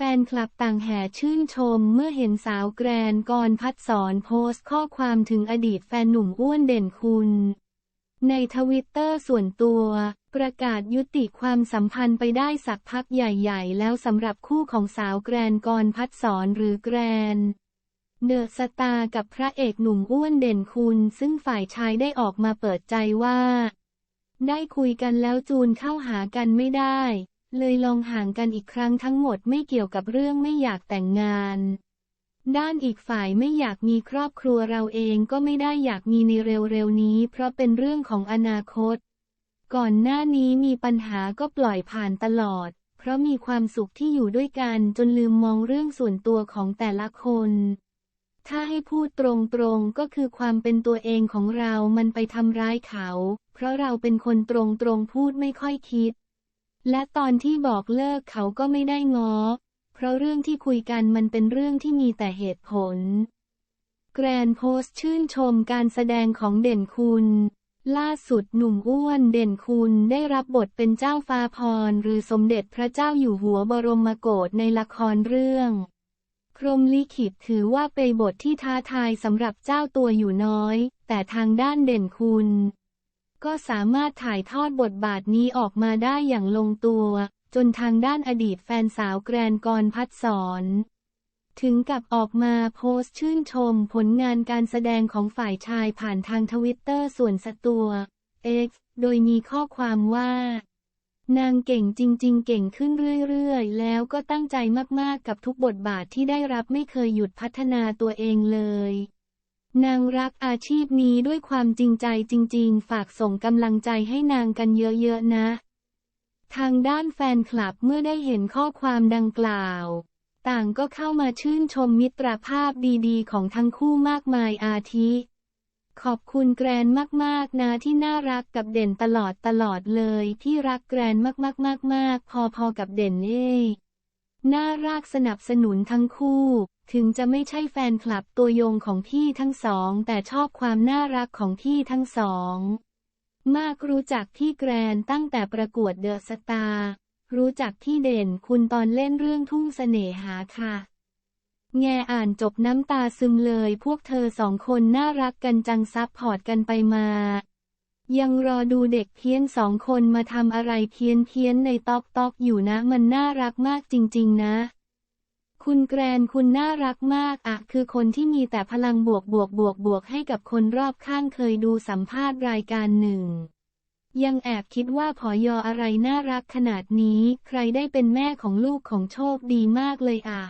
แฟนคลับต่างแห่ชื่นชมเมื่อเห็นสาวแกรนกรพัดสอนโพสต์ข้อความถึงอดีตแฟนหนุ่มอ้วนเด่นคุณ ในทวิตเตอร์ส่วนตัว ประกาศยุติความสัมพันธ์ไปได้สักพักใหญ่ๆ แล้วสำหรับคู่ของสาวแกรนกรพัดสอนหรือแกรนเดอะสตาร์กับพระเอกหนุ่มอ้วนเด่นคุณ ซึ่งฝ่ายชายได้ออกมาเปิดใจว่า ได้คุยกันแล้วจูนเข้าหากันไม่ได้ เลยลองห่างกันอีกครั้งทั้งหมดไม่เกี่ยวกับเรื่องไม่อยากแต่งงาน ด้านอีกฝ่ายไม่อยากมีครอบครัวเราเองก็ไม่ได้อยากมีในเร็วๆนี้ เพราะเป็นเรื่องของอนาคต ก่อนหน้านี้มีปัญหาก็ปล่อยผ่านตลอด เพราะมีความสุขที่อยู่ด้วยกันจนลืมมองเรื่องส่วนตัวของแต่ละคน ถ้าให้พูดตรงๆก็คือความเป็นตัวเองของเรามันไปทำร้ายเขา เพราะเราเป็นคนตรงๆพูดไม่ค่อยคิด และตอนที่บอกเลิกเขาก็ไม่ได้ง้อ เพราะเรื่องที่คุยกันมันเป็นเรื่องที่มีแต่เหตุผล แกรนโพสชื่นชมการแสดงของเด่นคุณ ล่าสุดหนุ่มอ้วนเด่นคุณได้รับบทเป็นเจ้าฟ้าพรหรือสมเด็จพระเจ้าอยู่หัวบรมโกศในละครเรื่องพรมลิขิตถือว่าเป็นบทที่ท้าทายสำหรับเจ้าตัวอยู่น้อย แต่ทางด้านเด่นคุณ ก็สามารถถ่ายทอดบทบาทนี้ออกมาได้อย่างลงตัว จนทางด้านอดีตแฟนสาวแกรนกรพัดสอนถึงกับออกมาโพสต์ชื่นชมผลงานการแสดงของฝ่ายชายผ่านทางทวิตเตอร์ส่วนสตัว X โดยมีข้อความว่า นางเก่งจริง ๆ เก่งขึ้นเรื่อยๆ แล้วก็ตั้งใจมากๆกับทุกบทบาทที่ได้รับไม่เคยหยุดพัฒนาตัวเองเลย นางรักอาชีพนี้ด้วยความจริงใจจริง ๆ ฝากส่งกำลังใจให้นางกันเยอะๆนะ ทางด้านแฟนคลับเมื่อได้เห็นข้อความดังกล่าว ต่างก็เข้ามาชื่นชมมิตรภาพดีๆ ของทั้งคู่มากมายอาทิ ขอบคุณแกรนมากๆนะที่น่ารักกับเด่นตลอดตลอดเลยพี่รักแกรนมากๆๆๆพอๆกับเด่นเอ้น่ารักสนับสนุนทั้งคู่ ถึงจะไม่ใช่แฟนคลับตัวยงของพี่ทั้งสอง แต่ชอบความน่ารักของพี่ทั้งสอง มากรู้จักพี่แกรนตั้งแต่ประกวดเดอะสตาร์รู้จักพี่เด่นคุณตอนเล่นเรื่องทุ่งเสน่หาค่ะ แงอ่านจบน้ำตาซึมเลยพวกเธอสองคนน่ารักกันจังซับพอร์ตกันไปมา ยังรอดูเด็กเพี้ยนสองคนมาทำอะไรเพี้ยนเพี้ยนในตอกตอกอยู่นะมันน่ารักมากจริง ๆ นะ คุณแกรนคุณน่ารักมากอะคือคนที่มีแต่พลังบวกบวกบวกบวกให้กับคนรอบข้างเคยดูสัมภาษณ์รายการหนึ่ง ยังแอบคิดว่าผอยออะไรน่ารักขนาดนี้ ใครได้เป็นแม่ของลูกของโชคดีมากเลยอะ